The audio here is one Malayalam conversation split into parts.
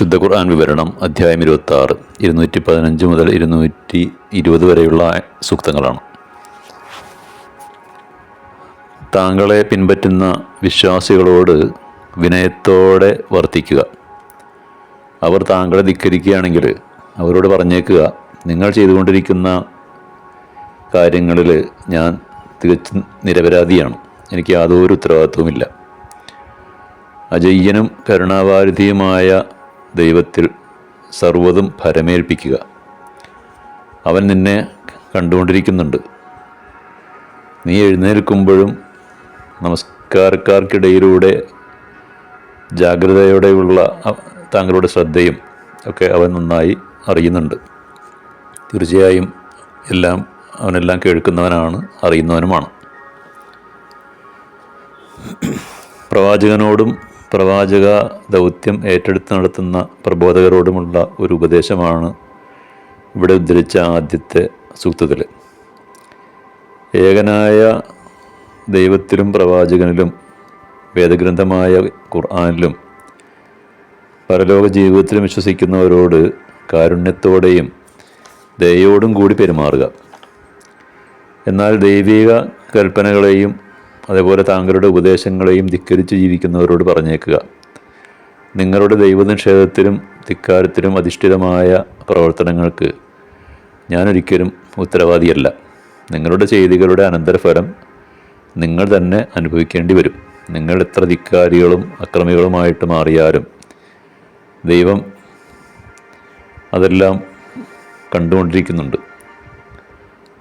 വിശുദ്ധ ഖുർആൻ വിവരണം അധ്യായം ഇരുപത്തി ആറ് ഇരുന്നൂറ്റി പതിനഞ്ച് മുതൽ ഇരുന്നൂറ്റി ഇരുപത് വരെയുള്ള സൂക്തങ്ങളാണ്. താങ്കളെ പിൻപറ്റുന്ന വിശ്വാസികളോട് വിനയത്തോടെ വർത്തിക്കുക. അവർ താങ്കളെ ധിക്കരിക്കുകയാണെങ്കിൽ അവരോട് പറഞ്ഞേക്കുക നിങ്ങൾ ചെയ്തുകൊണ്ടിരിക്കുന്ന കാര്യങ്ങളിൽ ഞാൻ തികച്ചും നിരപരാധിയാണ്. എനിക്ക് യാതൊരു ഉത്തരവാദിത്വവുമില്ല. അജയ്യനും കരുണാവാരിധിയുമായ ദൈവത്തിൽ സർവതും ഭരമേൽപ്പിക്കുക. അവൻ നിന്നെ കണ്ടുകൊണ്ടിരിക്കുന്നുണ്ട്. നീ എഴുന്നേൽക്കുമ്പോഴും നമസ്കാരക്കാർക്കിടയിലൂടെ ജാഗ്രതയോടെയുള്ള താങ്കളുടെ ശ്രദ്ധയും ഒക്കെ അവൻ നന്നായി അറിയുന്നുണ്ട്. തീർച്ചയായും എല്ലാം അവനെല്ലാം കേൾക്കുന്നവനാണ് അറിയുന്നവനുമാണ്. പ്രവാചകനോടും പ്രവാചക ദൗത്യം ഏറ്റെടുത്ത് നടത്തുന്ന പ്രബോധകരോടുമുള്ള ഒരു ഉപദേശമാണ് ഇവിടെ ഉദ്ധരിച്ച ആദ്യത്തെ സൂക്തത്തിൽ ഏകനായ ദൈവത്തിലും പ്രവാചകനിലും വേദഗ്രന്ഥമായ ഖുർആാനിലും പരലോക ജീവിതത്തിലും വിശ്വസിക്കുന്നവരോട് കാരുണ്യത്തോടെയും ദയോടും കൂടി പെരുമാറുക. എന്നാൽ ദൈവിക കൽപ്പനകളെയും അതേപോലെ താങ്കളുടെ ഉപദേശങ്ങളെയും ധിക്കരിച്ച് ജീവിക്കുന്നവരോട് പറഞ്ഞേക്കുക. നിങ്ങളുടെ ദൈവനിഷേധത്തിലും ധിക്കാരത്തിലും അധിഷ്ഠിതമായ പ്രവർത്തനങ്ങൾക്ക് ഞാനൊരിക്കലും ഉത്തരവാദിയല്ല. നിങ്ങളുടെ ചെയ്തികളുടെ അനന്തരഫലം നിങ്ങൾ തന്നെ അനുഭവിക്കേണ്ടി വരും. നിങ്ങൾ എത്ര ധിക്കാരികളും അക്രമികളുമായിട്ട് മാറിയാലും ദൈവം അതെല്ലാം കണ്ടുകൊണ്ടിരിക്കുന്നുണ്ട്.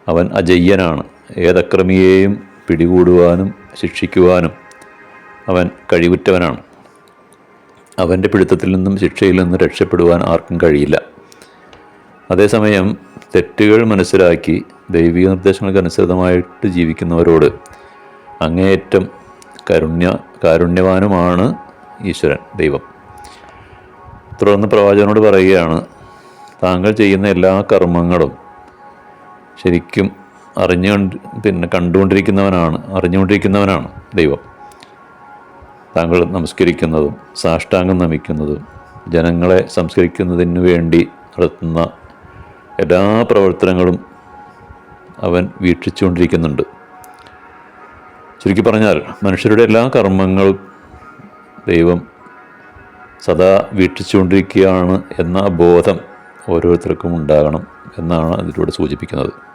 അവൻ അജയ്യനാണ്. ഏതക്രമിയെയും പിടികൂടുവാനും ശിക്ഷിക്കുവാനും അവൻ കഴിവുറ്റവനാണ്. അവന്റെ പിടുത്തത്തിൽ നിന്നും ശിക്ഷയിൽ നിന്നും രക്ഷപ്പെടുവാൻ ആർക്കും കഴിയില്ല. അതേസമയം തെറ്റുകൾ മനസ്സിലാക്കി ദൈവിക നിർദ്ദേശങ്ങൾക്ക് അനുസൃതമായിട്ട് ജീവിക്കുന്നവരോട് അങ്ങേയറ്റം കരുണ്യ കാരുണ്യവാനുമാണ് ഈശ്വരൻ ദൈവം. തുടർന്ന് പ്രവാചകനോട് പറയുകയാണ് താങ്കൾ ചെയ്യുന്ന എല്ലാ കർമ്മങ്ങളും ശരിക്കും അറിഞ്ഞു പിന്നെ കണ്ടുകൊണ്ടിരിക്കുന്നവനാണ് അറിഞ്ഞുകൊണ്ടിരിക്കുന്നവനാണ് ദൈവം. താങ്കൾ നമസ്കരിക്കുന്നതും സാഷ്ടാംഗം നമിക്കുന്നതും ജനങ്ങളെ സംസ്കരിക്കുന്നതിന് വേണ്ടി നടത്തുന്ന എല്ലാ പ്രവർത്തനങ്ങളും അവൻ വീക്ഷിച്ചുകൊണ്ടിരിക്കുന്നുണ്ട്. ചുരുക്കി പറഞ്ഞാൽ മനുഷ്യരുടെ എല്ലാ കർമ്മങ്ങളും ദൈവം സദാ വീക്ഷിച്ചുകൊണ്ടിരിക്കുകയാണ് എന്ന ബോധം ഓരോരുത്തർക്കും ഉണ്ടാകണം എന്നാണ് അതിലൂടെ സൂചിപ്പിക്കുന്നത്.